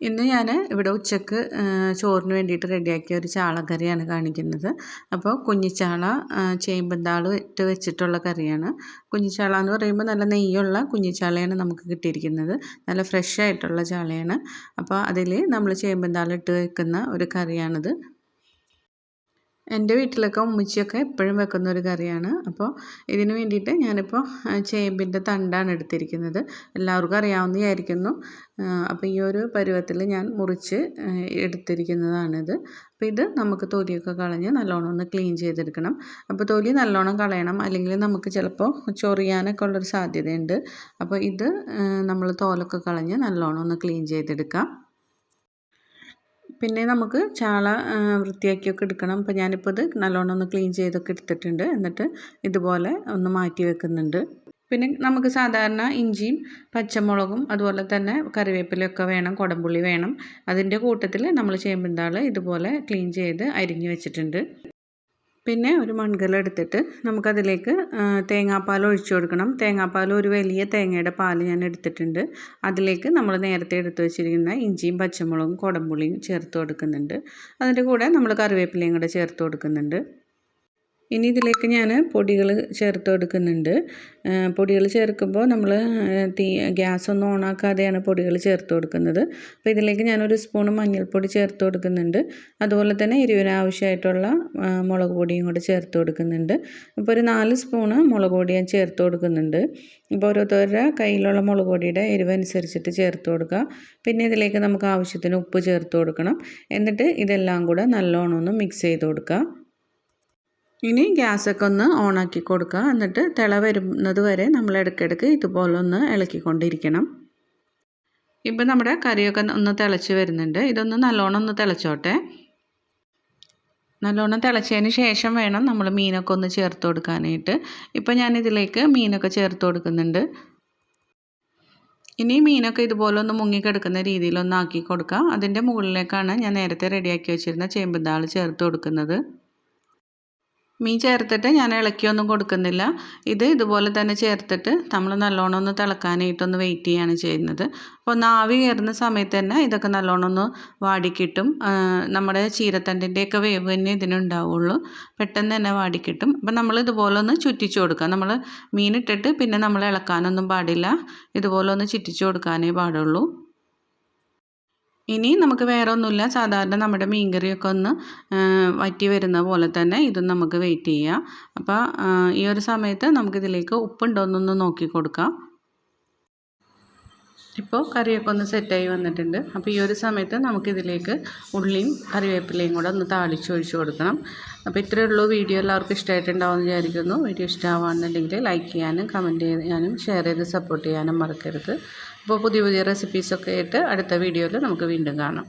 ഇന്ന് ഞാൻ ഇവിടെ ഉച്ചയ്ക്ക് ചോറിന് വേണ്ടിയിട്ട് റെഡിയാക്കിയ ഒരു ചാളക്കറിയാണ് കാണിക്കുന്നത്. അപ്പോൾ കുഞ്ഞിച്ചാള ചേമ്പന്താളും ഇട്ട് വെച്ചിട്ടുള്ള കറിയാണ്. കുഞ്ഞിച്ചാള എന്ന് പറയുമ്പോൾ നല്ല നെയ്യുള്ള കുഞ്ഞിച്ചാളയാണ് നമുക്ക് കിട്ടിയിരിക്കുന്നത്. നല്ല ഫ്രഷ് ആയിട്ടുള്ള ചാളയാണ്. അപ്പോൾ അതിൽ നമ്മൾ ചേമ്പന്താളിട്ട് വെക്കുന്ന ഒരു കറിയാണിത്. എന്റെ വീട്ടിലൊക്കെ ഉമ്മച്ചിയൊക്കെ എപ്പോഴും വെക്കുന്ന ഒരു കറിയാണ്. അപ്പോൾ ഇതിന് വേണ്ടിയിട്ട് ഞാനിപ്പോൾ ചേമ്പിന്റെ തണ്ടാണ് എടുത്തിരിക്കുന്നത്. എല്ലാവർക്കും അറിയാവുന്നതായിരിക്കുന്നു അപ്പോൾ ഈ ഒരു പരുവത്തിൽ ഞാൻ മുറിച്ച് എടുത്തിരിക്കുന്നതാണിത്. അപ്പോൾ ഇത് നമുക്ക് തൊലിയൊക്കെ കളഞ്ഞ് നല്ലോണം ഒന്ന് ക്ലീൻ ചെയ്തെടുക്കണം. അപ്പോൾ തൊലി നല്ലോണം കളയണം. അല്ലെങ്കിൽ നമുക്ക് ചിലപ്പോൾ ചൊറിയാനൊക്കെ ഉള്ളൊരു സാധ്യതയുണ്ട്. അപ്പോൾ ഇത് നമ്മൾ തോലൊക്കെ കളഞ്ഞ് നല്ലോണം ഒന്ന് ക്ലീൻ ചെയ്തെടുക്കാം. പിന്നെ നമുക്ക് ചാള വൃത്തിയാക്കിയൊക്കെ എടുക്കണം. അപ്പോൾ ഞാനിപ്പോൾ ഇത് നല്ലോണം ഒന്ന് ക്ലീൻ ചെയ്തൊക്കെ എടുത്തിട്ടുണ്ട്. എന്നിട്ട് ഇതുപോലെ ഒന്ന് മാറ്റി വെക്കുന്നുണ്ട്. പിന്നെ നമുക്ക് സാധാരണ ഇഞ്ചിയും പച്ചമുളകും അതുപോലെ തന്നെ കറിവേപ്പിലയൊക്കെ വേണം കുടംപുള്ളി വേണം. അതിന്റെ കൂട്ടത്തിൽ നമ്മൾ ചേമ്പിന്താൾ ഇതുപോലെ ക്ലീൻ ചെയ്ത് അരിഞ്ഞ് വെച്ചിട്ടുണ്ട്. പിന്നെ ഒരു മൺകല എടുത്തിട്ട് നമുക്കതിലേക്ക് തേങ്ങാപ്പാൽ ഒഴിച്ചു കൊടുക്കണം. തേങ്ങാപ്പാൽ ഒരു വലിയ തേങ്ങയുടെ പാൽ ഞാൻ എടുത്തിട്ടുണ്ട്. അതിലേക്ക് നമ്മൾ നേരത്തെ എടുത്തു വെച്ചിരിക്കുന്ന ഇഞ്ചിയും പച്ചമുളകും കുടമ്പുളിയും ചേർത്ത് കൊടുക്കുന്നുണ്ട്. അതിന്റെ കൂടെ നമ്മൾ കറിവേപ്പിലയും കൂടെ ചേർത്ത് കൊടുക്കുന്നുണ്ട്. ഇനി ഇതിലേക്ക് ഞാൻ പൊടികൾ ചേർത്ത് കൊടുക്കുന്നുണ്ട് പൊടികൾ ചേർക്കുമ്പോൾ നമ്മൾ തീ ഗ്യാസ് ഒന്നും ഓണാക്കാതെയാണ് പൊടികൾ ചേർത്ത് കൊടുക്കുന്നത്. അപ്പോൾ ഇതിലേക്ക് ഞാനൊരു സ്പൂൺ മഞ്ഞൾപ്പൊടി ചേർത്ത് കൊടുക്കുന്നുണ്ട്. അതുപോലെ തന്നെ എരിവിന് ആവശ്യമായിട്ടുള്ള മുളക് പൊടിയും കൂടെ ചേർത്ത് കൊടുക്കുന്നുണ്ട്. അപ്പോൾ ഒരു നാല് സ്പൂണ് മുളക് പൊടി ഞാൻ ചേർത്ത് കൊടുക്കുന്നുണ്ട്. ഇപ്പോൾ ഓരോരുത്തരുടെ കയ്യിലുള്ള മുളക് പൊടിയുടെ എരിവ് അനുസരിച്ചിട്ട് ചേർത്ത് കൊടുക്കുക പിന്നെ ഇതിലേക്ക് നമുക്ക് ആവശ്യത്തിന് ഉപ്പ് ചേർത്ത് കൊടുക്കണം. എന്നിട്ട് ഇതെല്ലാം കൂടെ നല്ലോണം ഒന്ന് മിക്സ് ചെയ്ത് കൊടുക്കുക ഇനി ഗ്യാസൊക്കെ ഒന്ന് ഓണാക്കി കൊടുക്കുക. എന്നിട്ട് തിള വരുന്നത് വരെ നമ്മൾ ഇടയ്ക്കിടയ്ക്ക് ഇതുപോലെ ഒന്ന് ഇളക്കിക്കൊണ്ടിരിക്കണം. ഇപ്പം നമ്മുടെ കറിയൊക്കെ ഒന്ന് തിളച്ച് വരുന്നുണ്ട്. ഇതൊന്ന് നല്ലോണം ഒന്ന് തിളച്ചോട്ടെ. നല്ലോണം തിളച്ചതിന് ശേഷം വേണം നമ്മൾ മീനൊക്കെ ഒന്ന് ചേർത്ത് കൊടുക്കാനായിട്ട്. ഇപ്പം ഞാനിതിലേക്ക് മീനൊക്കെ ചേർത്ത് കൊടുക്കുന്നുണ്ട്. ഇനി മീനൊക്കെ ഇതുപോലെ ഒന്ന് മുങ്ങിക്കിടക്കുന്ന രീതിയിലൊന്ന് ആക്കി കൊടുക്കുക അതിന്റെ മുകളിലേക്കാണ് ഞാൻ നേരത്തെ റെഡിയാക്കി വെച്ചിരുന്ന ചേമ്പുതാൾ ചേർത്ത് കൊടുക്കുന്നത്. മീൻ ചേർത്തിട്ട് ഞാൻ ഇളക്കിയൊന്നും കൊടുക്കുന്നില്ല. ഇത് ഇതുപോലെ തന്നെ ചേർത്തിട്ട് നമ്മൾ നല്ലോണം ഒന്ന് തിളക്കാനായിട്ടൊന്ന് വെയിറ്റ് ചെയ്യാണ് ചെയ്യുന്നത്. അപ്പോൾ ഒന്ന് ആവി കയറുന്ന സമയത്ത് തന്നെ ഇതൊക്കെ നല്ലോണം ഒന്ന് വാടിക്കിട്ടും. നമ്മുടെ ചീരത്തണ്ടിന്റെയൊക്കെ വേവ് തന്നെ ഇതിനുണ്ടാവുള്ളൂ. പെട്ടെന്ന് തന്നെ വാടിക്കിട്ടും. അപ്പം നമ്മൾ ഇതുപോലെ ഒന്ന് ചുറ്റിച്ചു കൊടുക്കുക നമ്മൾ മീനിട്ടിട്ട് പിന്നെ നമ്മൾ ഇളക്കാനൊന്നും പാടില്ല. ഇതുപോലെ ഒന്ന് ചുറ്റിച്ചു കൊടുക്കാനേ പാടുള്ളൂ. ഇനി നമുക്ക് വേറെ ഒന്നുമില്ല സാധാരണ നമ്മുടെ മീൻകറിയൊക്കെ ഒന്ന് വറ്റി വരുന്ന പോലെ തന്നെ ഇതും നമുക്ക് വെയിറ്റ് ചെയ്യാം. അപ്പോൾ ഈ ഒരു സമയത്ത് നമുക്കിതിലേക്ക് ഉപ്പുണ്ടോ എന്നൊന്ന് നോക്കി കൊടുക്കാം. ഇപ്പോൾ കറിയൊക്കെ ഒന്ന് സെറ്റായി വന്നിട്ടുണ്ട്. അപ്പോൾ ഈ ഒരു സമയത്ത് നമുക്കിതിലേക്ക് ഉള്ളിയും കറിവേപ്പിലയും കൂടെ ഒന്ന് താളിച്ചൊഴിച്ചു കൊടുക്കണം. അപ്പോൾ ഇത്രയേ ഉള്ളൂ. വീഡിയോ എല്ലാവർക്കും ഇഷ്ടമായിട്ടുണ്ടാവുമെന്ന് വിചാരിക്കുന്നു. വീഡിയോ ഇഷ്ടമാവുകയാണെന്നുണ്ടെങ്കിൽ ലൈക്ക് ചെയ്യാനും കമന്റ് ചെയ്യാനും ഷെയർ ചെയ്ത് സപ്പോർട്ട് ചെയ്യാനും മറക്കരുത്. അപ്പോൾ പുതിയ പുതിയ റെസിപ്പീസൊക്കെ ആയിട്ട് അടുത്ത വീഡിയോയിൽ നമുക്ക് വീണ്ടും കാണാം.